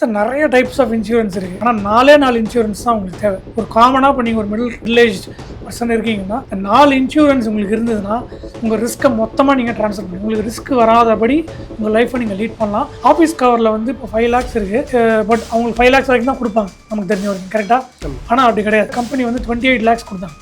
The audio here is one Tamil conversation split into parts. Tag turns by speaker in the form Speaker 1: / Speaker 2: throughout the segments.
Speaker 1: சார் நிறைய டைப்ஸ் ஆஃப் இன்சூரன்ஸ் இருக்குது ஆனால் நாலே நாலு இன்சூரன்ஸ் தான் உங்களுக்கு தேவை. ஒரு காமனாக இப்போ நீங்கள் ஒரு மிடில் வில்லேஜ் பர்சன் இருக்கீங்கன்னா நாலு இன்சூரன்ஸ் உங்களுக்கு இருந்ததுன்னா உங்கள் ரிஸ்க்கை மொத்தமாக நீங்கள் ட்ரான்ஸ்ஃபர் பண்ணி உங்களுக்கு ரிஸ்க் வராதபடி உங்கள் லைஃப்பை நீங்கள் லீட் பண்ணலாம். ஆஃபீஸ் கவரில் வந்து இப்போ ஃபைவ் லேக்ஸ் இருக்குது பட் அவங்களுக்கு ஃபைவ் லேக்ஸ் வரைக்கும் தான் கொடுப்பாங்க. நமக்கு தெரிஞ்ச வரைக்கும் கரெக்டாக ஆனால் அப்படி கிடையாது. கம்பெனி வந்து டுவெண்ட்டி எயிட் லேக்ஸ் கொடுத்தாங்க.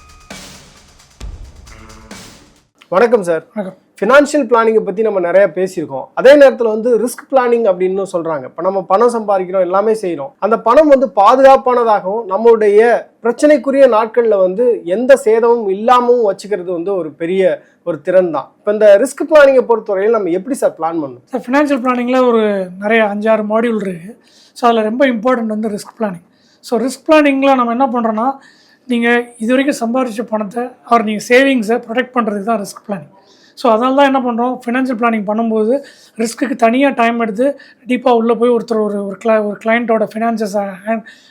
Speaker 2: வணக்கம் சார்.
Speaker 1: வணக்கம்.
Speaker 2: ஃபினான்ஷியல் பிளானிங்கை பற்றி நம்ம நிறைய பேசியிருக்கோம். அதே நேரத்தில் வந்து ரிஸ்க் பிளானிங் அப்படின்னு சொல்கிறாங்க இப்போ நம்ம பணம் சம்பாதிக்கிறோம் எல்லாமே செய்கிறோம் அந்த பணம் வந்து பாதுகாப்பானதாகவும் நம்மளுடைய பிரச்சனைக்குரிய நாட்களில் வந்து எந்த சேதமும் இல்லாமவும் வச்சுக்கிறது வந்து ஒரு பெரிய ஒரு திறன் தான். இப்போ இந்த ரிஸ்க் பிளானிங்கை பொறுத்தவரையில் நம்ம எப்படி சார் பிளான் பண்ணணும்?
Speaker 1: சார் ஃபினான்ஷியல் பிளானிங்கில் ஒரு நிறைய அஞ்சாறு மாடியூல் இருக்குது ஸோ அதில் ரொம்ப இம்பார்ட்டன்ட் வந்து ரிஸ்க் பிளானிங் ஸோ ரிஸ்க் பிளானிங்கில் நம்ம என்ன பண்ணுறோன்னா நீங்கள் இது வரைக்கும் சம்பாதிச்ச பணத்தை அவர் நீங்கள் சேவிங்ஸை ப்ரொடெக்ட் பண்ணுறதுக்கு தான் ரிஸ்க் பிளானிங் ஸோ அதனால தான் என்ன பண்ணுறோம் ஃபினான்ஷியல் பிளானிங் பண்ணும்போது ரிஸ்க்குக்கு தனியாக டைம் எடுத்து டீப்பாக உள்ளே போய் ஒருத்தர் ஒரு ஒரு கிளா ஒரு கிளைண்ட்டோட ஃபினான்சஸை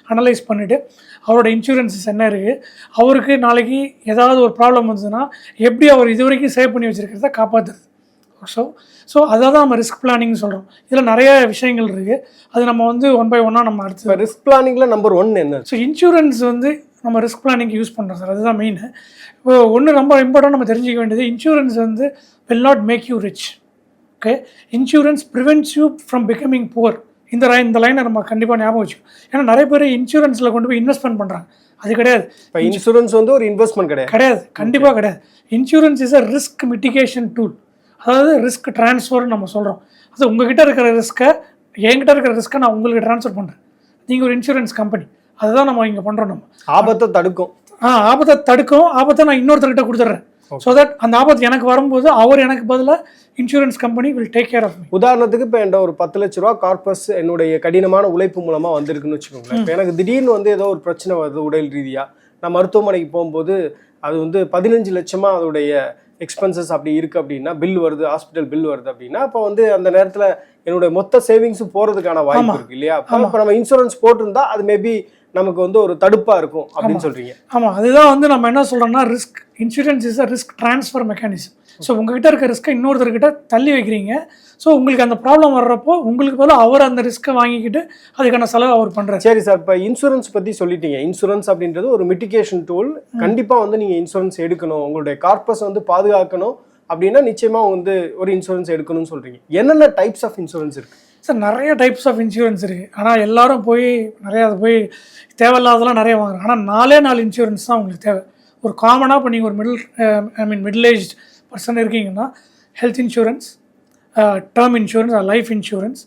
Speaker 1: அனலைஸ் பண்ணிவிட்டு அவரோட இன்சூரன்ஸஸ் என்ன இருக்குது அவருக்கு நாளைக்கு ஏதாவது ஒரு ப்ராப்ளம் வந்ததுன்னா எப்படி அவர் இது வரைக்கும் சேவ் பண்ணி வச்சுருக்கிறத காப்பாற்றுறது ஸோ ஸோ அதை தான் நம்ம ரிஸ்க் பிளானிங் சொல்கிறோம் இதில் நிறைய விஷயங்கள் இருக்குது அது நம்ம வந்து ஒன் பை ஒன்னாக நம்ம அடுத்து
Speaker 2: ரிஸ்க் பிளானிங்கில் நம்பர் ஒன் என்ன?
Speaker 1: ஸோ இன்சூரன்ஸ் வந்து நம்ம ரிஸ்க் பிளானிங் யூஸ் பண்ணுறோம் சார் அதுதான் மெயின் இப்போ ஒன்று ரொம்ப இம்பார்ட்டன்ட் நம்ம தெரிஞ்சிக்க வேண்டியது இன்சூரன்ஸ் வந்து will not make you rich okay insurance prevents you from becoming poor இந்த லைன் இந்த லைனை நம்ம கண்டிப்பாக ஞாபகம் வச்சுக்கணும். ஏன்னா நிறைய பேர் இன்சூரன்ஸில் கொண்டு போய் இன்வெஸ்ட்மெண்ட் பண்ணுறாங்க அது கிடையாது.
Speaker 2: இப்போ இன்சூரன்ஸ் வந்து ஒரு இன்வெஸ்ட்மெண்ட் கிடையாது.
Speaker 1: கிடையாது. கண்டிப்பாக கிடையாது. Insurance is a risk mitigation tool அதாவது ரிஸ்க் ட்ரான்ஸ்ஃபர்னு நம்ம சொல்கிறோம் அது உங்ககிட்ட இருக்கிற ரிஸ்க்கை என்கிட்ட இருக்கிற ரிஸ்க்கை நான் உங்களுக்கு ட்ரான்ஸ்ஃபர் பண்ணுறேன் நீங்கள் ஒரு இன்சூரன்ஸ் கம்பெனி அதுதான் நம்ம இங்கே பண்ணுறோம் நம்ம.
Speaker 2: ஆபத்தை தடுக்கும்.
Speaker 1: ஆ ஆபத்தை தடுக்கும். ஆபத்தை நான் இன்னொருத்தர்கிட்ட கொடுத்துட்றேன். ஸோ தட் அந்த ஆபத்து எனக்கு வரும்போது அவர் எனக்கு பதிலாக insurance company will take care of
Speaker 2: உதாரணத்துக்கு இப்போ என்கிட்ட ஒரு பத்து லட்ச ரூபா கார்பஸ் என்னுடைய கடினமான உழைப்பு மூலமா வந்திருக்குன்னு வச்சுக்கோங்களேன். இப்போ எனக்கு திடீர்னு வந்து ஏதோ ஒரு பிரச்சனை வருது உடல் ரீதியா. நான் மருத்துவமனைக்கு போகும்போது அது வந்து பதினஞ்சு லட்சமா அதோடைய எக்ஸ்பென்சஸ் அப்படி இருக்கு அப்படின்னா பில் வருது ஹாஸ்பிட்டல் பில் வருது அப்படின்னா அப்போ வந்து அந்த நேரத்தில் என்னுடைய மொத்த சேவிங்ஸும் போறதுக்கான வாய்ப்பு
Speaker 1: ஆமா.
Speaker 2: இருக்கு இல்லையா? அப்போ நம்ம இன்சூரன்ஸ் போட்டிருந்தா அது மேபி நமக்கு வந்து ஒரு தடுப்பா இருக்கும் அப்படின்னு சொல்றீங்க.
Speaker 1: ஆமாம் அதுதான் வந்து நம்ம என்ன சொல்கிறோம்னா risk insurance is a risk transfer mechanism so உங்ககிட்ட இருக்க ரிஸ்க்கை இன்னொருத்தர்கிட்ட தள்ளி வைக்கிறீங்க. ஸோ உங்களுக்கு அந்த ப்ராப்ளம் வர்றப்போ உங்களுக்கு பதிலாக அவர் அந்த ரிஸ்க்கை வாங்கிக்கிட்டு அதுக்கான செலவு அவர் பண்ணுறாரு
Speaker 2: சரி சார் இப்போ இன்சூரன்ஸ் பற்றி சொல்லிட்டீங்க. இன்சூரன்ஸ் அப்படின்றது ஒரு மிட்டிகேஷன் டூல் கண்டிப்பாக வந்து நீங்கள் இன்சூரன்ஸ் எடுக்கணும். உங்களுடைய கார்பஸ் வந்து பாதுகாக்கணும். அப்படின்னா நிச்சயமாக வந்து ஒரு இன்சூரன்ஸ் எடுக்கணும்னு சொல்கிறீங்க என்னென்ன டைப்ஸ் ஆஃப் இன்சூரன்ஸ் இருக்கு?
Speaker 1: சார் நிறைய டைப்ஸ் ஆஃப் இன்சூரன்ஸ் இருக்குது ஆனால் எல்லாரும் போய் நிறையா அதை போய் தேவையில்லாதெல்லாம் நிறைய வாங்குறாங்க. ஆனால் நாலே நாலு இன்சூரன்ஸ் தான் உங்களுக்கு தேவை. ஒரு காமனாக இப்போ நீங்கள் ஒரு middle I mean middle age person இருக்கீங்கன்னா health insurance term insurance life insurance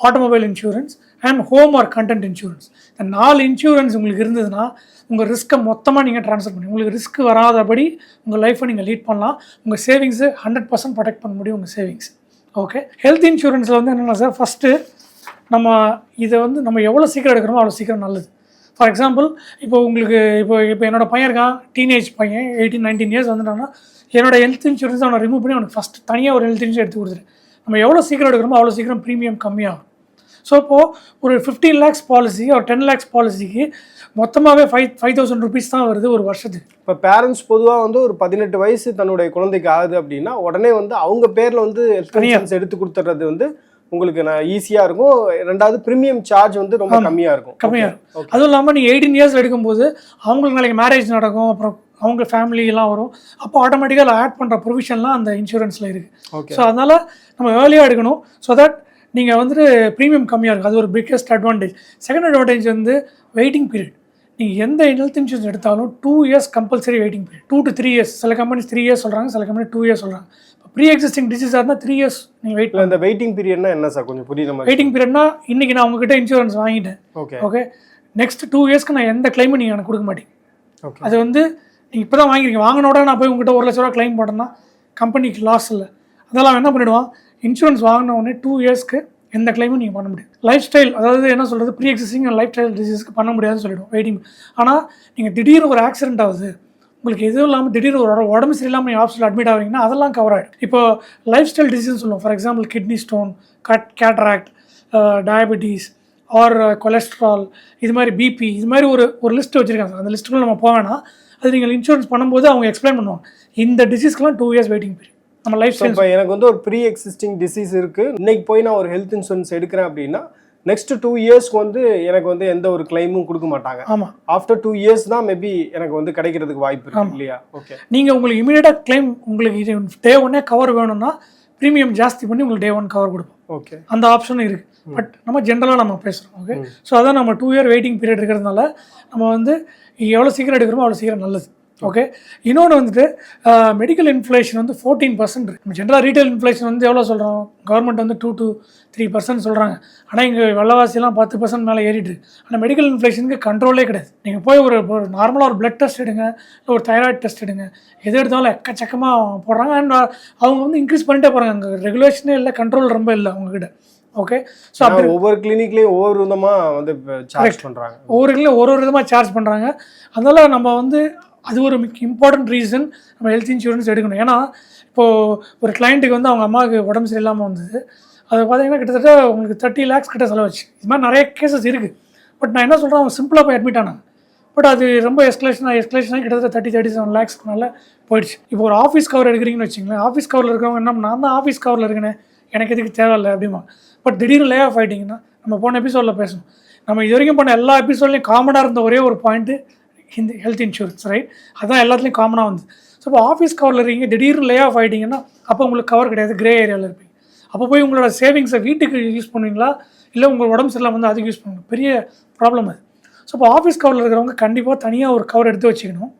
Speaker 1: automobile insurance and home or content insurance இந்த நாலு இன்சூரன்ஸ் உங்களுக்கு இருந்ததுன்னா உங்கள் ரிஸ்க்கை மொத்தமாக நீங்கள் ட்ரான்ஸ்ஃபர் பண்ணி உங்களுக்கு ரிஸ்க் வராதபடி உங்கள் லைஃப்பை நீங்கள் லீட் பண்ணலாம். உங்கள் சேவிங்ஸு ஹண்ட்ரட் பர்சன்ட் ப்ரொடெக்ட் பண்ண முடியும் உங்கள் சேவிங்ஸ் ஓகே ஹெல்த் இன்சூரன்ஸில் வந்து என்னென்னா சார் ஃபஸ்ட்டு நம்ம இதை வந்து நம்ம எவ்வளோ சீக்கிரம் எடுக்கிறோமோ அவ்வளோ சீக்கிரம் நல்லது. ஃபார் எக்ஸாம்பிள் இப்போ உங்களுக்கு இப்போ இப்போ என்னோடய பையன் இருக்கான் டீனேஜ் பையன் எயிட்டீன் நைன்டீன் இயர்ஸ் வந்துட்டான்னா என்னோடய ஹெல்த் இன்சூரன்ஸ் அவனை ரிமூவ் பண்ணி அவனுக்கு ஃபஸ்ட் தனியாக ஒரு ஹெல்த் இன்சூரன்ஸ் எடுத்து கொடுத்துரு நம்ம எவ்வளோ சீக்கிரம் எடுக்கிறோமோ அவ்வளோ சீக்கிரம் ப்ரீமியம் கம்மியாகும். ஸோ இப்போது ஒரு ஃபிஃப்டீன் லேக்ஸ் பாலிசி ஒரு டென் லேக்ஸ் பாலிசிக்கு மொத்தமாகவே ஃபைவ் ஃபைவ் தௌசண்ட் ருபீஸ் தான் வருது ஒரு வருஷத்துக்கு.
Speaker 2: இப்போ பேரண்ட்ஸ் பொதுவாக வந்து ஒரு பதினெட்டு வயசு தன்னுடைய குழந்தைக்கு ஆகுது அப்படின்னா உடனே வந்து அவங்க பேரில் வந்து இன்சூரன்ஸ் எடுத்து கொடுத்துறது வந்து உங்களுக்கு நான் ஈஸியாக இருக்கும். ரெண்டாவது ப்ரீமியம் சார்ஜ் வந்து ரொம்ப கம்மியாக இருக்கும்.
Speaker 1: கம்மியாக இருக்கும். அதுவும் இல்லாமல் நீங்கள் எயிட்டீன் இயர்ஸ் எடுக்கும்போது அவங்களுக்கு நாளைக்கு மேரேஜ் நடக்கும் அப்புறம் அவங்க எல்லாம் வரும். அப்போ ஆட்டோமேட்டிக்காக ஆட் பண்ணுற ப்ரொவிஷன்லாம் அந்த இன்சூரன்ஸில் இருக்குது ஸோ அதனால் நம்ம ஏர்லியாக எடுக்கணும். ஸோ தட் நீங்கள் வந்துட்டு ப்ரீமியம் கம்மியாக இருக்கும் அது ஒரு பிக்கஸ்ட் அட்வான்டேஜ் செகண்ட் அட்வான்டேஜ் வந்து வெயிட்டிங் பீரியட் நீங்கள் எந்த ஹெல்த் இன்சூரன்ஸ் எடுத்தாலும் two years compulsory waiting period two to three years சில கம்பெனிஸ் த்ரீ இயர்ஸ் சொல்கிறாங்க சில கம்பெனி டூ இயர்ஸ் சொல்கிறாங்க இப்போ ப்ரீ எக்ஸிஸ்டிங் டிசீஸாக இருந்தால் த்ரீ இயர்ஸ் நீங்கள் வெயிட்
Speaker 2: இந்த வெயிட்டிங் பீரியட்னா என்ன சார் கொஞ்சம் புரியுற மாதிரி
Speaker 1: வெயிட்டிங் பீரியட்னா இன்றைக்கி நான் உங்ககிட்ட இன்சூரன்ஸ் வாங்கிட்டேன்.
Speaker 2: ஓகே
Speaker 1: ஓகே நெக்ஸ்ட் டூ இயர்ஸ்க்கு நான் எந்த கிளைமும் நீங்கள் எனக்கு கொடுக்க மாட்டீங்க.
Speaker 2: ஓகே
Speaker 1: அது வந்து நீங்கள் இப்போ தான் வாங்கிருக்கீங்க வாங்கினோட நான் போய் உங்ககிட்ட ஒரு லட்ச ரூபா க்ளைம் போட்டேன்னா கம்பெனிக்கு லாஸ் இல்லை. அதெல்லாம் அவன் என்ன பண்ணிடுவான்? இன்சூரன்ஸ் வாங்கின உடனே டூ இயர்ஸ்க்கு எந்த கிளைமும் நீங்கள் பண்ண முடியாது. லைஃப் ஸ்டைல் அதாவது என்ன சொல்கிறது ப்ரீ எக்ஸிஸ்டிங் லைஃப் ஸ்டைல் டிசீஸ்க்கு பண்ண முடியாதுன்னு சொல்லிடுவோம் வெயிட்டிங் ஆனால் நீங்கள் திடீர்னு ஒரு ஆக்சிடென்ட் ஆகுது உங்களுக்கு எதுவும் இல்லாமல் திடீர்னு ஒரு உடம்பு சரியில்லாமல் நீங்கள் ஹாஸ்பிட்டல் அட்மிட் ஆகிறீங்கன்னா அதெல்லாம் கவர் ஆகிடும் இப்போ லைஃப் ஸ்டைல் டிசீஸ் சொல்லுவோம். For example kidney stone cut cataract diabetes or cholesterol இது மாதிரி பிபி இது மாதிரி ஒரு ஒரு லிஸ்ட் வச்சுருக்காங்க அந்த லிஸ்ட்டுக்குள்ளே நம்ம போவேன்னா அது நீங்கள் இன்சூரன்ஸ் பண்ணும்போது அவங்க எக்ஸ்பிளைன் பண்ணுவாங்க. இந்த டிசீஸ்க்கெலாம் டூ இயர்ஸ் வெயிட்டிங் பீரியட் நம்ம லைஃப் ஸ்டைல்
Speaker 2: இப்போ எனக்கு வந்து ஒரு ப்ரீ எக்ஸிஸ்டிங் டிசீஸ் இருக்கு. இன்னைக்கு போய் நான் ஒரு ஹெல்த் இன்சூரன்ஸ் எடுக்கிறேன் அப்படின்னா நெக்ஸ்ட் டூ இயர்ஸ்க்கு வந்து எனக்கு வந்து எந்த ஒரு கிளைமும் கொடுக்க மாட்டாங்க.
Speaker 1: ஆமாம்
Speaker 2: ஆஃப்டர் டூ இயர்ஸ் தான் மேபி எனக்கு வந்து கிடைக்கிறதுக்கு வாய்ப்பு இருக்கு இல்லையா? ஓகே
Speaker 1: நீங்கள் உங்களுக்கு இமீடியட்டாக கிளைம் உங்களுக்கு இது டே ஒன்னே கவர் வேணும்னா ப்ரீமியம் ஜாஸ்தி பண்ணி உங்களுக்கு டே ஒன் கவர் கொடுப்போம்.
Speaker 2: ஓகே
Speaker 1: அந்த ஆப்ஷனும் இருக்குது பட் நம்ம ஜென்ரலாக நம்ம பேசுகிறோம் ஓகே ஸோ அதான் நம்ம டூ இயர் வெயிட்டிங் பீரியட் இருக்கிறதுனால நம்ம வந்து எவ்வளோ சீக்கிரம் எடுக்கிறோமோ அவ்வளோ சீக்கிரம் நல்லது. ஓகே இன்னொன்று வந்துட்டு மெடிக்கல் இன்ஃப்ளேஷன் வந்து ஃபோர்டீன் பர்சன்ட் இருக்குது நம்ம ஜென்ரலாக ரீட்டைல் இன்ஃப்ளேஷன் வந்து எவ்வளோ சொல்கிறோம் கவர்மெண்ட் வந்து டூ டு த்ரீ பர்சன்ட் சொல்கிறாங்க ஆனால் இங்கே வெள்ளவாசிலாம் பத்து பர்சன்ட் மேலே ஏறிட்டு ஆனால் மெடிக்கல் இன்ஃப்ளேஷனுக்கு கண்ட்ரோலே கிடையாது. நீங்கள் போய் ஒரு ஒரு நார்மலாக ஒரு பிளட் டெஸ்ட் எடுங்க இல்லை ஒரு தைராய்டு டெஸ்ட் எடுங்க எது எடுத்தாலும் எக்கச்சக்கமாக போடுறாங்க. அண்ட் அவங்க வந்து இன்க்ரீஸ் பண்ணிட்டே போகிறாங்க அங்கே ரெகுலேஷனே இல்லை கண்ட்ரோல் ரொம்ப இல்லை அவங்கக்கிட்ட ஓகே ஸோ
Speaker 2: ஆனா ஒவ்வொரு கிளினிக்லயும் ஒவ்வொரு விதமா வந்து சார்ஜ் பண்றாங்க.
Speaker 1: ஒவ்வொரு இதுலையும் ஒரு ஒரு விதமாக சார்ஜ் பண்ணுறாங்க அதனால நம்ம வந்து அது ஒரு இம்பார்ட்டன்ட் ரீசன் நம்ம ஹெல்த் இன்சூரன்ஸ் எடுக்கணும். ஏன்னா இப்போது ஒரு கிளைண்ட்டுக்கு வந்து அவங்க அம்மாவுக்கு உடம்பு சரியில்லாமல் வந்தது. அது பார்த்தீங்கன்னா கிட்டத்தட்ட உங்களுக்கு தேர்ட்டி லேக்ஸ் கிட்ட செலவாச்சு. இது மாதிரி நிறைய கேசஸ் இருக்குது பட் நான் என்ன சொல்கிறேன் அவங்க சிம்பிளாக போய் அட்மிட் ஆனாங்க. பட் அது ரொம்ப எஸ்கலேஷன் ஆகி எஸ்கலேஷன் ஆகி கிட்டத்தட்ட தேர்ட்டி தேர்ட்டி செவன் லேக்ஸ்க்கு மேலே போயிடுச்சு. இப்போ ஒரு ஆஃபீஸ் கவர் எடுக்கிறீங்கன்னு வச்சிங்களேன் ஆஃபீஸ் கவரில் இருக்கவங்க என்ன நான் தான் ஆஃபீஸ் கவரில் இருக்கேனே எனக்கு எதுக்கு தேவையில்லை அப்படிமா? பட் திடீர்னு லே ஆஃப் ஆகிட்டிங்கன்னா நம்ம போன எபிசோடில் பேசணும் நம்ம இது வரைக்கும் பண்ண எல்லா எபிசோட்லையும் காமனாக இருந்த ஒரே ஒரு பாயிண்ட்டு இந்த ஹெல்த் இன்சூரன்ஸ் ரைட் அதான் எல்லாத்துலேயும் காமனாக வந்து ஸோ இப்போ ஆஃபீஸ் கவரில் இருக்கீங்க திடீர்னு லே ஆஃப் ஆகிட்டிங்கன்னா அப்போ உங்களுக்கு கவர் கிடையாது கிரே ஏரியாவில் இருப்பீங்க. அப்போ போய் உங்களோட சேவிங்ஸை வீட்டுக்கு யூஸ் பண்ணுவீங்களா? இல்லை உங்கள் உடம்பு சரியில்லாம வந்து அதுக்கு யூஸ் பண்ணுங்க பெரிய ப்ராப்ளம் அது. ஸோ இப்போ ஆஃபீஸ் கவரில் இருக்கிறவங்க கண்டிப்பாக தனியாக ஒரு கவர் எடுத்து வச்சுக்கணும்.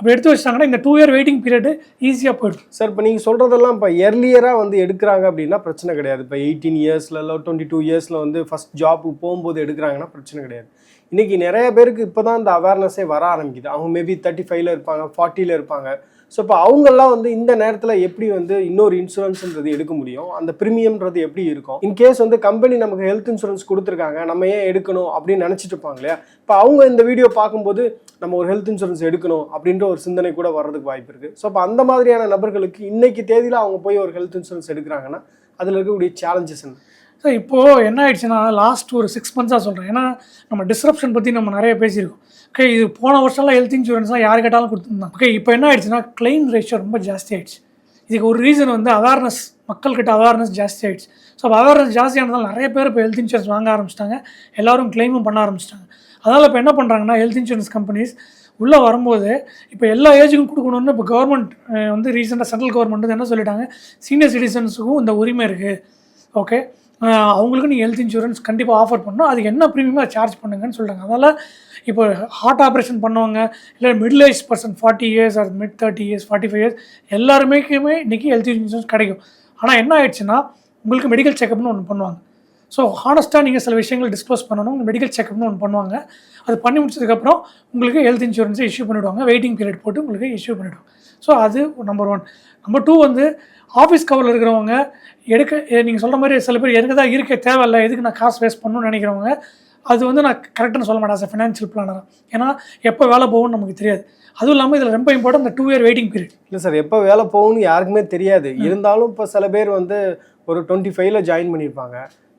Speaker 1: அப்படி எடுத்து வச்சிட்டாங்கன்னா இந்த டூ இயர் வெயிட்டிங் பீரியடு ஈஸியாக போயிடும்.
Speaker 2: சார் இப்போ நீங்கள் சொல்கிறதெல்லாம் இப்போ இயர்லியராக வந்து எடுக்கிறாங்க அப்படின்னா பிரச்சனை கிடையாது. இப்போ எயிட்டீன் இயர்ஸில் இல்லை டுவெண்ட்டி டூ இயர்ஸில் வந்து ஃபஸ்ட் ஜாப்புக்கு போகும்போது எடுக்கிறாங்கன்னா பிரச்சனை கிடையாது. இன்றைக்கி நிறைய பேருக்கு இப்போ தான் இந்த அவேர்னஸே வர ஆரம்பிக்குது. அவங்க மேபி தேர்ட்டி ஃபைவ்ல இருப்பாங்க ஃபார்ட்டியில் இருப்பாங்க. ஸோ இப்போ அவங்கெல்லாம் வந்து இந்த நேரத்தில் எப்படி வந்து இன்னொரு இன்சூரன்ஸ்ன்றது எடுக்க முடியும்? அந்த ப்ரீமியம்ன்றது எப்படி இருக்கும்? இன் கேஸ் வந்து கம்பெனி நமக்கு ஹெல்த் இன்சூரன்ஸ் கொடுத்துருக்காங்க நம்ம ஏன் எடுக்கணும் அப்படின்னு நினச்சிட்டு இருப்பாங்க இல்லையா? இப்போ அவங்க இந்த வீடியோ பார்க்கும்போது நம்ம ஒரு ஹெல்த் இன்சூரன்ஸ் எடுக்கணும் அப்படின்ற ஒரு சிந்தனை கூட வர்றதுக்கு வாய்ப்பு இருக்குது ஸோ அப்போ அந்த மாதிரியான நபர்களுக்கு இன்னைக்கு தேதியில் அவங்க போய் ஒரு ஹெல்த் இன்சூரன்ஸ் எடுக்கிறாங்கன்னா அதில் இருக்கக்கூடிய சேலஞ்சஸ் என்ன?
Speaker 1: ஸோ இப்போது என்ன ஆயிடுச்சுன்னா லாஸ்ட் ஒரு சிக்ஸ் மந்த்ஸாக சொல்கிறேன் ஏன்னா நம்ம டிஸ்ரப்ஷன் பற்றி நம்ம நிறைய பேசியிருக்கோம். ஓகே இது போன வருஷம்லாம் ஹெல்த் இன்சூரன்ஸ்லாம் யார் கேட்டாலும் கொடுத்துருந்தாங்க ஓகே இப்போ என்ன ஆயிடுச்சுன்னா கிளைம் ரேஷியோ ரொம்ப ஜாஸ்தி ஆயிடுச்சு. இதுக்கு ஒரு ரீசன் வந்து அவேர்னஸ் மக்கள்கிட்ட அவேர்னஸ் ஜாஸ்தி ஆயிடுச்சு. ஸோ அப்போ அவேர்னஸ் ஜாஸ்தியானதால் நிறைய பேர் இப்போ ஹெல்த் இன்சூரன்ஸ் வாங்க ஆரம்பிச்சிட்டாங்க. எல்லாரும் கிளைமும் பண்ண ஆரம்பிச்சிட்டாங்க. அதனால் இப்போ என்ன பண்ணுறாங்கன்னா ஹெல்த் இன்சூரன்ஸ் கம்பெனிஸ் உள்ளே வரும்போது இப்போ எல்லா ஏஜுக்கும் கொடுக்கணும்னு இப்போ கவர்மெண்ட் வந்து ரீசெண்டாக சென்ட்ரல் கவர்மெண்ட் வந்து என்ன சொல்லிட்டாங்க? சீனியர் சிட்டிசன்ஸுக்கும் இந்த உரிமை இருக்குது ஓகே அவங்களுக்கு நீங்கள் ஹெல்த் இன்சூரன்ஸ் கண்டிப்பாக ஆஃபர் பண்ணணும். அதுக்கு என்ன ப்ரீமியமாக சார்ஜ் பண்ணுங்கன்னு சொல்கிறாங்க அதனால் இப்போ ஹார்ட் ஆப்ரேஷன் பண்ணவங்க இல்லை middle age person forty years அது mid thirty years forty five years எல்லாருமேக்குமே இன்றைக்கி ஹெல்த் இன்சூரன்ஸ் கிடைக்கும். ஆனால் என்ன ஆயிடுச்சுன்னா உங்களுக்கு மெடிக்கல் செக்கப்னு ஒன்று பண்ணுவாங்க. ஸோ ஹானஸ்ட்டாக நீங்கள் சில விஷயங்கள் டிஸ்க்ளோஸ் பண்ணணும் மெடிக்கல் செக்அப்னு ஒன்று பண்ணுவாங்க. அது பண்ணி முடிச்சதுக்கப்புறம் உங்களுக்கு ஹெல்த் இன்சூரன்ஸை இஷ்யூ பண்ணிவிடுவாங்க வெயிட்டிங் பீரியட் போட்டு உங்களுக்கு இஷ்யூ பண்ணிவிடுவாங்க ஸோ அது நம்பர் ஒன் நம்பர் டூ வந்து ஆஃபீஸ் கவரில் இருக்கிறவங்க எடுக்க நீங்கள் சொல்கிற மாதிரி சில பேர் எனக்கு தான் இருக்க தேவையில்லை எதுக்கு நான் காசு வேஸ்ட் பண்ணணும்னு நினைக்கிறவங்க அது வந்து நான் கரெக்டாக சொல்ல மாட்டேன் சார் ஃபினான்ஷியல் பிளானர் ஏன்னா எப்போ வேலை போகும்னு நமக்கு தெரியாது. அதுவும் இல்லாமல் இதில் ரொம்ப இம்பார்ட்டன் இந்த டூ இயர் வெயிட்டிங் பீரியட்
Speaker 2: இல்லை சார் எப்போ வேலை போகும்னு யாருக்குமே தெரியாது. இருந்தாலும் இப்போ சில பேர் வந்து ஒரு டுவெண்ட்டி ஃபைவ்ல ஜாயின் பண்ணியிருப்பாங்க.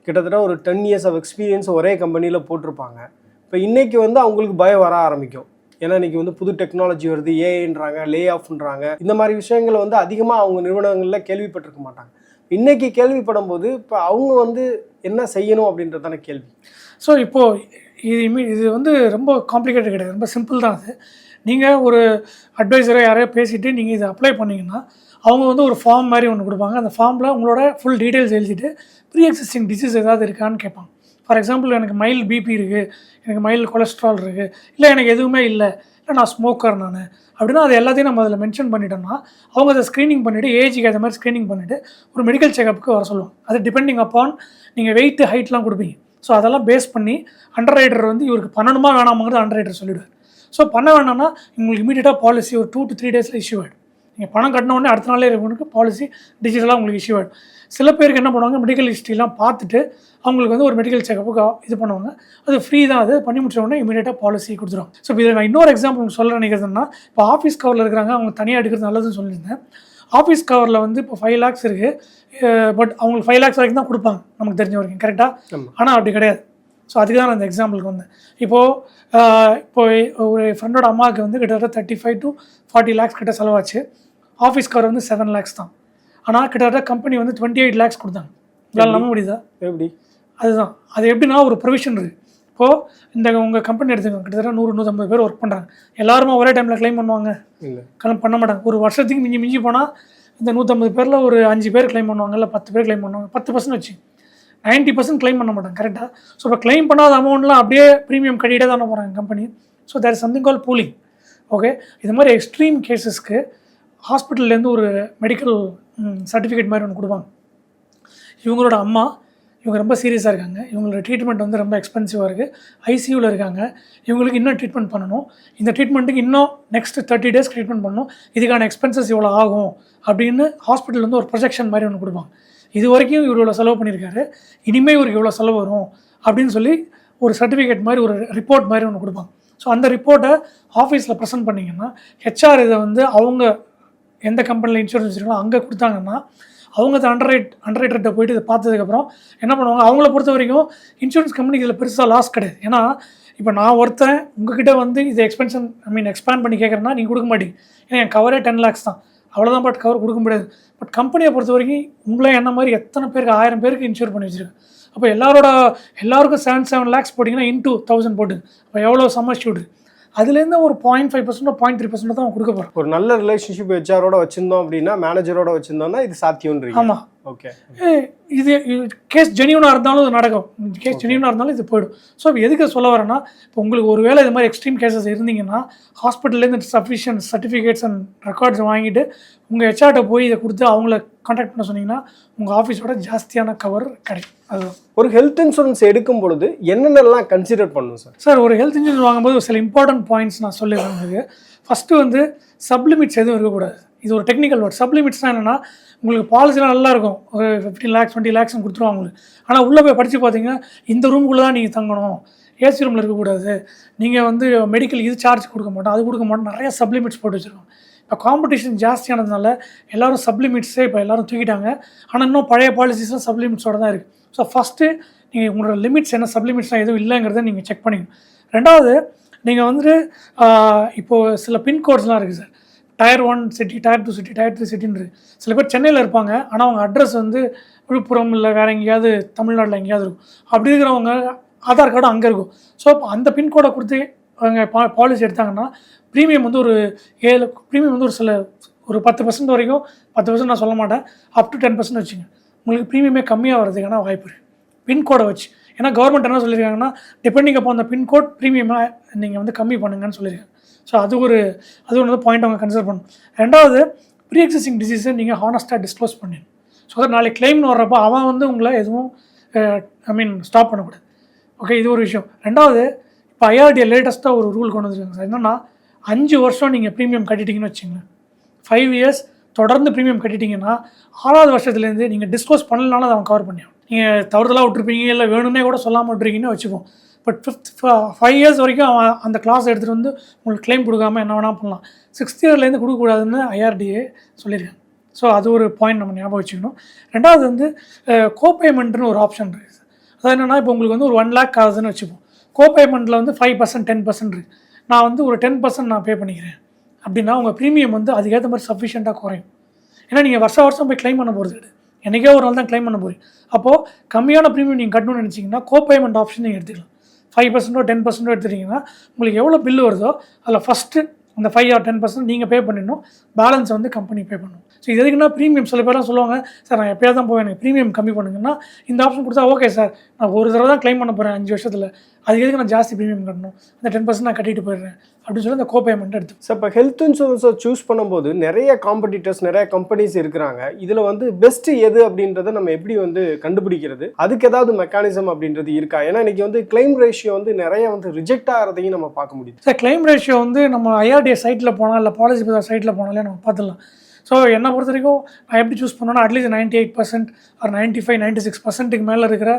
Speaker 2: கிட்டத்தட்ட ஒரு டென் இயர்ஸ் ஆஃப் எக்ஸ்பீரியன்ஸ் ஒரே கம்பெனியில் போட்டிருப்பாங்க. இப்போ இன்னைக்கு வந்து அவங்களுக்கு பயம் வர ஆரம்பிக்கும். ஏன்னா இன்னைக்கு வந்து புது டெக்னாலஜி வருது ஏஐன்றாங்க லே ஆஃப்ன்றாங்க இந்த மாதிரி விஷயங்களை வந்து அதிகமாக அவங்க நிறுவனங்களில் கேள்விப்பட்டிருக்க மாட்டாங்க. இன்னைக்கு கேள்விப்படும் போது இப்போ அவங்க வந்து என்ன செய்யணும் அப்படின்றதான கேள்வி.
Speaker 1: ஸோ இப்போது இது இது வந்து ரொம்ப காம்ப்ளிகேட்டட் கிடையாது. ரொம்ப சிம்பிள் தான் அது. நீங்கள் ஒரு அட்வைசரை யாரையோ பேசிவிட்டு நீங்கள் இதை அப்ளை பண்ணிங்கன்னா அவங்க வந்து ஒரு ஃபார்ம் மாதிரி ஒன்று கொடுப்பாங்க. அந்த ஃபார்மில் உங்களோட ஃபுல் டீட்டெயில்ஸ் எழுதிட்டு ப்ரீ எக்ஸிஸ்டிங் டிசீஸ் ஏதாவது இருக்கான்னு கேட்பாங்க. ஃபார் எக்ஸாம்பிள் எனக்கு மைல்டு பிபி இருக்குது எனக்கு மைல்டு கொலஸ்ட்ரால் இருக்குது இல்லை எனக்கு எதுவுமே இல்லை இல்லை நான் ஸ்மோக்கர் நான் அப்படின்னா அது எல்லாத்தையும் நம்ம அதில் மென்ஷன் பண்ணிட்டோம்னா அவங்க அதை ஸ்க்ரீனிங் பண்ணிவிட்டு ஏஜுக்கு ஏற்ற மாதிரி ஸ்க்ரீனிங் பண்ணிவிட்டு ஒரு மெடிக்கல் செக்கப்புக்கு வர சொல்லுவோம் அது டிபெண்டிங் அப்பான் நீங்கள் வெயிட்டு ஹைட்லாம் கொடுப்பீங்க. ஸோ அதெல்லாம் பேஸ் பண்ணி அண்டர் ரைடர் வந்து இவருக்கு பண்ணணுமா வேணாமாங்கிறது அண்டர் ரைடர் சொல்லிவிடுவார் ஸோ பண்ண வேணாம்னா உங்களுக்கு இமீடியட்டாக பாலிசி ஒரு டூ டு த்ரீ டேஸில் இஷ்யூ ஆகிடும் நீங்கள் பணம் கட்டின உடனே அடுத்த நாளே இருக்கவனுக்கு பாலிசி டிஜிட்டலாக உங்களுக்கு இஷ்யூ ஆகிடும் சில பேருக்கு என்ன பண்ணுவாங்க மெடிக்கல் ஹிஸ்ட்ரிலாம் பார்த்துட்டு அவங்களுக்கு வந்து ஒரு மெடிக்கல் செக்கப்புக்கு இது பண்ணுவாங்க. அது ஃப்ரீ தான். அது பண்ணி முடிச்ச உடனே இமீடியட்டாக பாலிசி கொடுத்துருவாங்க ஸோ இதில் நான் இன்னொரு எக்ஸாம்பிள் சொல்ல நினைக்கிறதுனா இப்போ ஆஃபீஸ் கவரில் இருக்கிறாங்க அவங்க தனியாக எடுக்கிறது நல்லதுன்னு சொல்லியிருந்தேன். ஆஃபீஸ் கவரில் வந்து இப்போ ஃபைவ் லேக்ஸ் இருக்குது பட் அவங்களுக்கு ஃபைவ் லேக்ஸ் வரைக்கும் தான் கொடுப்பாங்க நமக்கு தெரிஞ்ச வரைக்கும் கரெக்டாக. ஆனால் அப்படி கிடையாது. ஸோ அதுக்கு தான் நான் இந்த எக்ஸாம்பிளுக்கு வந்தேன். இப்போது இப்போ ஒரு ஃப்ரெண்டோட அம்மாவுக்கு வந்து கிட்டத்தட்ட thirty five to forty lakhs கிட்ட செலவாச்சு. ஆஃபீஸ் கவர் வந்து செவன் லேக்ஸ் தான். ஆனால் கிட்டத்தட்ட கம்பெனி வந்து டுவெண்ட்டி எயிட் லேக்ஸ் கொடுத்தாங்க உங்களால் நம்ப முடியுதா?
Speaker 2: எப்படி?
Speaker 1: அதுதான். அது எப்படின்னா ஒரு ப்ரொவிஷன் இருக்குது இப்போது இந்த உங்கள் கம்பெனி எடுத்துக்கோங்க. கிட்டத்தட்ட நூறு நூற்றம்பது பேர் ஒர்க் பண்ணுறாங்க எல்லாருமே ஒரே டைமில் க்ளைம் பண்ணுவாங்க.
Speaker 2: இல்லை.
Speaker 1: கிளைம் பண்ண மாட்டாங்க. ஒரு வருஷத்துக்கு மிஞ்சி மிஞ்சி போனால் இந்த நூற்றம்பது பேரில் ஒரு அஞ்சு பேர் க்ளைம் பண்ணுவாங்க. இல்லை பத்து பேர் க்ளைம் பண்ணுவாங்க. பத்து பர்சன்ட் வச்சு. நைன்ட்டி பர்சன்ட் க்ளைம் பண்ண மாட்டாங்க. கரெக்டாக ஸோ இப்போ க்ளைம் பண்ணாத அமௌண்ட்லாம் அப்படியே ப்ரீமியம் கட்டிகிட்டே தானே போகிறாங்க company so there something call pooling okay இது மாதிரி எக்ஸ்ட்ரீம் கேசஸ்க்கு ஹாஸ்பிட்டல்லேருந்து ஒரு மெடிக்கல் சர்டிஃபிகேட் மாதிரி ஒன்று கொடுப்பாங்க. இவங்களோட அம்மா இவங்க ரொம்ப சீரியஸாக இருக்காங்க. இவங்களோட ட்ரீட்மெண்ட் வந்து ரொம்ப எக்ஸ்பென்சிவாக இருக்குது ஐசியூவில் இருக்காங்க. இவங்களுக்கு இன்னும் ட்ரீட்மெண்ட் பண்ணணும். இந்த ட்ரீட்மெண்ட்டுக்கு இன்னும் நெக்ஸ்ட் தேர்ட்டி டேஸ் ட்ரீட்மெண்ட் பண்ணணும். இதுக்கான எக்ஸ்பென்சஸ் இவ்வளோ ஆகும் அப்படின்னு ஹாஸ்பிட்டல் வந்து ஒரு ப்ரொஜெக்ஷன் மாதிரி ஒன்று கொடுப்பாங்க. இது வரைக்கும் இவர் இவ்வளோ செலவு பண்ணியிருக்காரு. இனிமேல் இவருக்கு இவ்வளோ செலவு வரும் அப்படின்னு சொல்லி ஒரு சர்டிஃபிகேட் மாதிரி ஒரு ரிப்போர்ட் மாதிரி ஒன்று கொடுப்பாங்க. ஸோ அந்த ரிப்போர்ட்டை ஆஃபீஸில் ப்ரெசென்ட் பண்ணிங்கன்னா ஹெச்ஆர் இதை வந்து அவங்க எந்த கம்பெனியில் இன்சூரன்ஸ் வச்சுருக்கோ அங்கே கொடுத்தாங்கன்னா அவங்க அதை அண்டர் அண்டர்ரைட்டர்கிட்ட போயிட்டு இதை பார்த்ததுக்கப்புறம் என்ன பண்ணுவாங்க? அவங்கள பொறுத்த வரைக்கும் இன்சூரன்ஸ் கம்பெனிக்கு இதில் பெருசாக லாஸ் கிடையாது. ஏன்னா இப்போ நான் ஒருத்தன் உங்ககிட்ட வந்து இதை எக்ஸ்பென்ஷன் ஐ மீன் எக்ஸ்பேண்ட் பண்ணி கேட்குறேன்னா நீங்கள் கொடுக்க மாட்டீங்க ஏன்னா என் கவரே டென் லேக்ஸ் தான். அவ்வளோதான் பட் கவர் கொடுக்க முடியாது. பட் கம்பெனியை பொறுத்த வரைக்கும் உங்களே என்ன மாதிரி எத்தனை பேருக்கு ஆயிரம் பேருக்கு இன்சூர் பண்ணி வச்சிருக்கேன் அப்போ எல்லாரோட எல்லாருக்கும் செவன் செவன் லேக்ஸ் போட்டிங்கன்னா இன்டூ தௌசண்ட் போட்டு அப்போ எவ்வளோ சம்மர்ஷூடு அதுலேருந்து ஒரு பாயிண்ட் ஃபைவ் பர்சன்டோ பாயிண்ட் த்ரீ பர்சன்ட் தான் கொடுக்க போகிறான்
Speaker 2: ஒரு நல்ல ரிலேஷன்ஷிப் ஹெச்ஆரோட வச்சிருந்தோம் அப்படின்னா மேனேஜரோட வச்சிருந்தோம்னா இது சாத்தியம்ன்றீங்க.
Speaker 1: ஆமாம் இது கேஸ் ஜெனியூனாக இருந்தாலும் இது நடக்கும். கேஸ் ஜெனியூனாக இருந்தாலும் இது போயிடும். ஸோ இப்போ எதுக்கு சொல்ல வரேன்னா இப்போ உங்களுக்கு ஒரு வேளை இது மாதிரி எக்ஸ்ட்ரீம் கேசஸ் இருந்தீங்கன்னா ஹாஸ்பிட்டல்லேருந்து சஃபிஷியன்ட் சர்டிஃபிகேட்ஸ் அண்ட் ரெக்கார்ட்ஸ் வாங்கிட்டு உங்கள் ஹெச்ஆர்ட்ட போய் இதை கொடுத்து அவங்கள கான்டாக்ட் பண்ண சொன்னீங்கன்னா உங்கள் ஆஃபீஸோட ஜாஸ்தியான கவர் கிடைக்கும். அதுதான்.
Speaker 2: ஒரு ஹெல்த் இன்சூரன்ஸ் எடுக்கும் பொழுது என்னென்னலாம் கன்சிடர் பண்ணணும் சார்
Speaker 1: சார் ஒரு ஹெல்த் இன்சூரன்ஸ் வாங்கும்போது சில இம்பார்ட்டன்ட் பாயிண்ட்ஸ் நான் சொல்லிடுறேன் ஃபஸ்ட்டு வந்து சப்ளிமிட்ஸ் எதுவும் இருக்கக்கூடாது. இது ஒரு டெக்னிக்கல் வேர்ட் சப்ளிமிட்ஸ்னால் என்னென்னா உங்களுக்கு பாலிசிலாம் நல்லாயிருக்கும் ஒரு ஃபிஃப்டீன் லேக்ஸ் டுவெண்ட்டி லேக்ஸ்னு கொடுத்துருவாங்க உங்களுக்கு. ஆனால் உள்ளே போய் படித்து பார்த்தீங்கன்னா இந்த ரூமுக்குள்ளே தான் நீங்கள் தங்கணும். ஏசி ரூமில் இருக்கக்கூடாது. நீங்கள் வந்து மெடிக்கல் இது சார்ஜ் கொடுக்க மாட்டோம். அது கொடுக்க மாட்டோம். நிறைய சப்ளிமிட்ஸ் போட்டு வச்சுருக்கோம். இப்போ காம்படிஷன் ஜாஸ்தியானதுனால எல்லாரும் சப்ளிமிட்ஸே இப்போ எல்லாரும் தூக்கிட்டாங்க. ஆனால் இன்னும் பழைய பாலிசிஸ்லாம் சப்ளிமிட்ஸோடு தான் இருக்குது ஸோ ஃபஸ்ட்டு நீங்கள் உங்களோட லிமிட்ஸ் என்ன சப்ளிமிட்ஸ்லாம் எதுவும் இல்லைங்கிறத நீங்கள் செக் பண்ணிக்கணும். ரெண்டாவது நீங்கள் வந்துட்டு இப்போது சில பின்கோட்ஸ்லாம் இருக்குது sir tier one city tier two city tier three சிட்டின்னு சில பேர் சென்னையில் இருப்பாங்க. ஆனால் அவங்க அட்ரஸ் வந்து விழுப்புரம் இல்லை வேறு எங்கேயாவது தமிழ்நாட்டில் எங்கேயாவது இருக்கும். அப்படி இருக்கிறவங்க ஆதார் கார்டு அங்கே இருக்கும். ஸோ அந்த பின்கோடை கொடுத்து அவங்க பா பாலிசி எடுத்தாங்கன்னா ப்ரீமியம் வந்து ஒரு ஏழு ப்ரீமியம் வந்து ஒரு சில ஒரு பத்து பர்சன்ட் வரைக்கும் பத்து பர்சன்ட் நான் சொல்ல மாட்டேன். அப் டு டென் பர்சன்ட் வச்சுங்க. உங்களுக்கு ப்ரீமியமே கம்மியாக வர்றதுக்கான வாய்ப்பு இருக்குது பின்கோடை வச்சு. ஏன்னா கவர்மெண்ட் என்ன சொல்லியிருக்காங்கன்னா டிபெண்டிங் அப்போ அந்த பின்கோட் ப்ரீமியமாக நீங்கள் வந்து கம்மி பண்ணுங்கன்னு சொல்லியிருக்காங்க. ஸோ அது ஒரு அது ஒன்று பாயிண்ட் அவங்க கன்சிடர் பண்ணணும். ரெண்டாவது ப்ரீ எக்ஸிஸ்டிங் டிசீஸை நீங்கள் ஹானஸ்ட்டாக டிஸ்க்ளோஸ் பண்ணிடணும். ஸோ தட் நாளைக்கு கிளைம்னு வர்றப்போ அவன் வந்து உங்களை எதுவும் ஐ மீன் ஸ்டாப் பண்ணக்கூடாது. ஓகே இது ஒரு விஷயம். ரெண்டாவது இப்போ ஐஆர்டிஏ லேட்டஸ்ட்டாக ஒரு ரூல் கொண்டு வந்துருக்காங்க சார். என்னென்னா அஞ்சு வருஷம் நீங்கள் ப்ரீமியம் கட்டிட்டீங்கன்னு வச்சுங்களேன் ஃபைவ் இயர்ஸ் தொடர்ந்து ப்ரீமியம் கட்டிட்டீங்கன்னா ஆறாவது வருஷத்துலேருந்து நீங்கள் டிஸ்க்ளோஸ் பண்ணலனாலும் அதை அவன் கவர் பண்ணியாகும் நீங்கள் தவறுதலாக விட்டுருப்பீங்க இல்லை வேணும்னே கூட சொல்லாமல் விட்டுருக்கீங்கன்னு வச்சுப்போம் பட் ஃபிஃப்த் ஃபைவ் இயர்ஸ் வரைக்கும் அவன் அந்த கிளாஸ் எடுத்துகிட்டு வந்து உங்களுக்கு கிளைம் கொடுக்காம என்ன வேணால் பண்ணலாம். சிக்ஸ்த் இயர்லேருந்து கொடுக்கக்கூடாதுன்னு ஐஆர்டிஏ சொல்லியிருக்காங்க. ஸோ அது ஒரு பாயிண்ட் நம்ம ஞாபகம் வச்சுக்கணும். ரெண்டாவது வந்து கோபேமெண்ட்னு ஒரு ஆப்ஷன் இருக்குது அது என்னென்னா இப்போ உங்களுக்கு வந்து ஒரு ஒன் லேக் ஆகுதுன்னு வச்சுப்போம். கோபேமெண்ட்டில் வந்து ஃபைவ் பர்சன்ட் டென் பர்சன்ட் இருக்குது நான் வந்து ஒரு டென் பர்சன்ட் நான் பே பண்ணிக்கிறேன். அப்படின்னா உங்கள் ப்ரீமியம் வந்து அதுக்கேற்ற மாதிரி சஃபிஷியண்ட்டாக குறையும். ஏன்னா நீங்கள் வருஷம் வருஷம் போய் கிளைம் பண்ண போகிறது கிடையாது. என்றைக்கே ஒரு நாள் தான் க்ளைம் பண்ண போகிறீங்க அப்போது கம்மியான ப்ரீமியம் நீங்கள் கட்டணும்னு நினச்சிங்கன்னா கோ பேமெண்ட் ஆப்ஷன் நீங்கள் எடுத்துக்கலாம் ஃபைவ் பர்சன்டோ டென் பர்சன்டோ எடுத்துட்டிங்கன்னா உங்களுக்கு எவ்வளோ பில்லு வருதோ அதில் ஃபஸ்ட்டு அந்த ஃபைவ் ஆர் டென் பர்சன்ட் நீங்கள் பே பண்ணிடணும். பேலன்ஸை வந்து கம்பெனி பே பண்ணணும். ஸோ இது எதுக்குன்னா ப்ரீமியம் சில பேர்லாம் சொல்லுவாங்க சார் நான் எப்போயாவது தான் போவேன் எனக்கு ப்ரீமியம் கம்மி பண்ணுங்கன்னா இந்த ஆப்ஷன் கொடுத்தா ஓகே சார். நான் ஒரு தடவை தான் க்ளைம் பண்ண போகிறேன் அஞ்சு வருஷத்தில். அதுக்கு எதுக்கு நான் ஜாஸ்தி ப்ரீமியம் கட்டணும்? அந்த டென் பர்சன்ட் நான் கட்டிட்டு போயிடுறேன். அப்படின்னு சொல்லி அந்த கோ பேமெண்ட் எடுத்து
Speaker 2: சார் இப்போ ஹெல்த் இன்சூரன்ஸை சூஸ் பண்ணும்போது நிறைய காம்படிட்டர்ஸ் நிறைய கம்பெனிஸ் இருக்கிறாங்க. இதில் வந்து பெஸ்ட் எது அப்படின்றத நம்ம எப்படி வந்து கண்டுபிடிக்கிறது? அதுக்கு ஏதாவது மெக்கானிசம் அப்படின்றது இருக்கா? ஏன்னா இன்னைக்கு வந்து கிளைம் ரேஷியோ வந்து நிறைய வந்து ரிஜெக்ட் ஆகிறதையும் நம்ம பார்க்க முடியுது.
Speaker 1: சார் கிளைம் ரேஷியோ வந்து நம்ம ஐஆர்டிஏ சைட்டில் போனால் இல்லை பாலிசி பஜார் சைட்டில் போனாலே நம்ம பார்த்துடலாம். ஸோ என்னை பொறுத்த வரைக்கும் நான் எப்படி சூஸ் பண்ணேன்னா at least ninety eight percent ஒரு நைன்ட்டி ஃபைவ் நைன்ட்டி சிக்ஸ் பர்சன்ட்டுக்கு மேலே இருக்கிற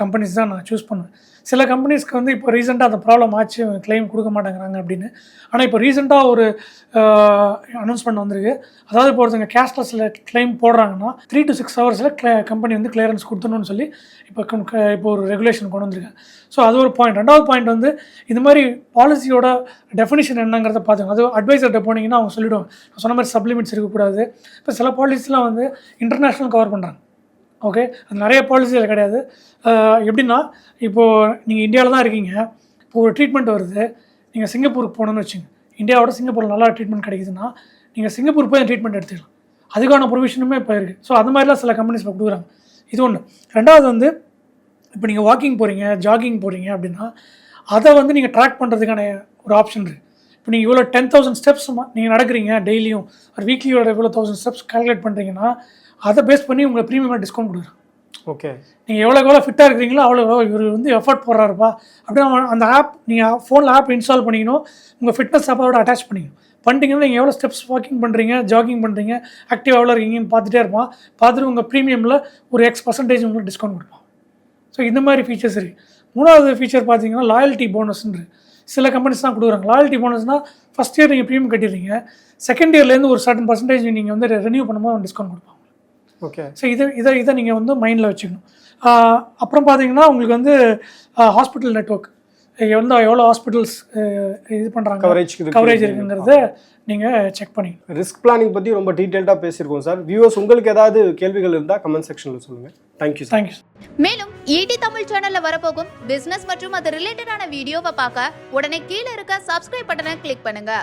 Speaker 1: கம்பெனிஸ் தான் நான் சூஸ் பண்ணுவேன். சில கம்பெனிஸ்க்கு வந்து இப்போ ரீசெண்டாக அந்த ப்ராப்ளம் ஆச்சு கிளைம் கொடுக்க மாட்டேங்கிறாங்க அப்படின்னு. ஆனால் இப்போ ரீசெண்டாக ஒரு அனௌன்ஸ்மெண்ட் வந்திருக்கு. அதாவது இப்போ ஒருத்தங்க கேஷ்லெஸில் கிளைம் போடுறாங்கன்னா த்ரீ டு சிக்ஸ் ஹவர்ஸில் க்ளே கம்பெனி வந்து கிளியரன்ஸ் கொடுத்துணும்னு சொல்லி இப்போ இப்போ ஒரு ரெகுலேஷன் கொண்டு வந்திருக்காங்க. ஸோ அது ஒரு பாயிண்ட் ரெண்டாவது பாயிண்ட் வந்து இந்த மாதிரி பாலிசியோட டெஃபினிஷன் என்னங்கிறத பார்த்துங்க அது அட்வைசர்கிட்ட போனீங்கன்னா அவங்க சொல்லிவிடுவாங்க சொன்ன மாதிரி சப்ளிமெண்ட்ஸ் இருக்கக்கூடாது. இப்போ சில பாலிசிலாம் வந்து இன்டர்நேஷ்னல் கவர் பண்ணுறாங்க ஓகே? அது நிறைய பாலிசியில் கிடையாது. எப்படின்னா இப்போது நீங்கள் இந்தியாவில் தான் இருக்கீங்க. இப்போ ஒரு ட்ரீட்மெண்ட் வருது. நீங்கள் சிங்கப்பூருக்கு போகணுன்னு வச்சுங்க. இந்தியாவோட சிங்கப்பூரில் நல்லா ட்ரீட்மெண்ட் கிடைக்குதுன்னா நீங்கள் சிங்கப்பூர் போய் ட்ரீட்மெண்ட் எடுத்துக்கலாம். அதுக்கான ப்ரொவிஷனுமே இப்போ இருக்குது ஸோ அது மாதிரிலாம் சில கம்பெனிஸ் இப்போ கொடுக்குறாங்க. இது ஒன்று ரெண்டாவது வந்து இப்போ நீங்கள் வாக்கிங் போகிறீங்க ஜாகிங் போகிறீங்க அப்படின்னா அதை வந்து நீங்கள் ட்ராக் பண்ணுறதுக்கான ஒரு ஆப்ஷன் இருக்குது இப்போ நீங்கள் இவ்வளோ டென் தௌசண்ட் ஸ்டெப்ஸ் நீங்கள் நடக்கிறீங்க டெய்லியும். ஒரு வீக்லியோட இவ்வளோ தௌசண்ட் ஸ்டெப்ஸ் கால்குலேட் பண்ணுறீங்கன்னா அதை பேஸ் பண்ணி உங்களுக்கு ப்ரீமியமாக டிஸ்கவுண்ட் கொடுக்குறாங்க
Speaker 2: ஓகே
Speaker 1: நீங்கள் எவ்வளோ எவ்வளோ ஃபிட்டாக இருக்கிறீங்களோ அவ்வளோ எவ்வளோ இவர் வந்து எஃபர்ட் போடுறாருப்பா. அப்படியே அவன் அந்த ஆப் நீங்கள் ஃபோனில் ஆப் இன்ஸ்டால் பண்ணிக்கணும் உங்கள் ஃபிட்னஸ் ஆப்போட அட்டாச் பண்ணிக்கணும். பண்ணிட்டீங்கன்னா நீங்கள் எவ்வளோ ஸ்டெப்ஸ் வாக்கிங் பண்ணுறீங்க ஜாகிங் பண்ணுறீங்க ஆக்டிவ் எவ்வளோ இருக்கீங்கன்னு பார்த்துட்டே இருப்பான். பார்த்துட்டு உங்கள் ப்ரீமியமில் ஒரு எக்ஸ் பர்சன்டேஜ் உங்களுக்கு டிஸ்கவுண்ட் கொடுப்பான். ஸோ இந்த மாதிரி ஃபீச்சர்ஸ் இருக்குது மூணாவது ஃபீச்சர் பார்த்தீங்கன்னா லாயல்ட்டி போனஸ்ன்று சில கம்பெனிஸ் தான் கொடுக்குறாங்க. லாயல்ட்டி போனஸ்னால் ஃபஸ்ட் இயர் நீங்கள் ப்ரீமியம் கட்டிடுறீங்க. செகண்ட் இயர்லேருந்து ஒரு சர்டன் பர்சன்டேஜ் நீங்கள் வந்து ரெனியூ பண்ணும்போது டிஸ்கவுண்ட் கொடுப்பாங்க
Speaker 2: ஓகே
Speaker 1: ஸோ இதை இதை இதை நீங்கள் வந்து மைண்டில் வச்சுக்கணும். அப்புறம் பார்த்தீங்கன்னா உங்களுக்கு வந்து ஹாஸ்பிட்டல் நெட்ஒர்க் எவ்வளோ எவ்வளோ ஹாஸ்பிட்டல்ஸ் இது பண்ணுறாங்க
Speaker 2: கவரேஜ்
Speaker 1: கவரேஜ் இருக்குங்கிறத நீங்கள் செக் பண்ணிக்கணும்.
Speaker 2: ரிஸ்க் பிளானிங் பற்றி ரொம்ப டீட்டெயில்டாக பேசியிருக்கோம் சார் வியூவர்ஸ் உங்களுக்கு ஏதாவது கேள்விகள் இருந்தால் கமெண்ட் செக்ஷனில் சொல்லுங்கள் தேங்க்யூ
Speaker 1: தேங்க்யூ
Speaker 3: மேலும் ஈடி தமிழ் சேனல்ல வரப்போகும் பிசினஸ் மற்றும் அது ரிலேட்டடான வீடியோவை பார்க்க உடனே கீழே இருக்க சப்ஸ்கிரைப் பட்டனை கிளிக் பண்ணுங்க.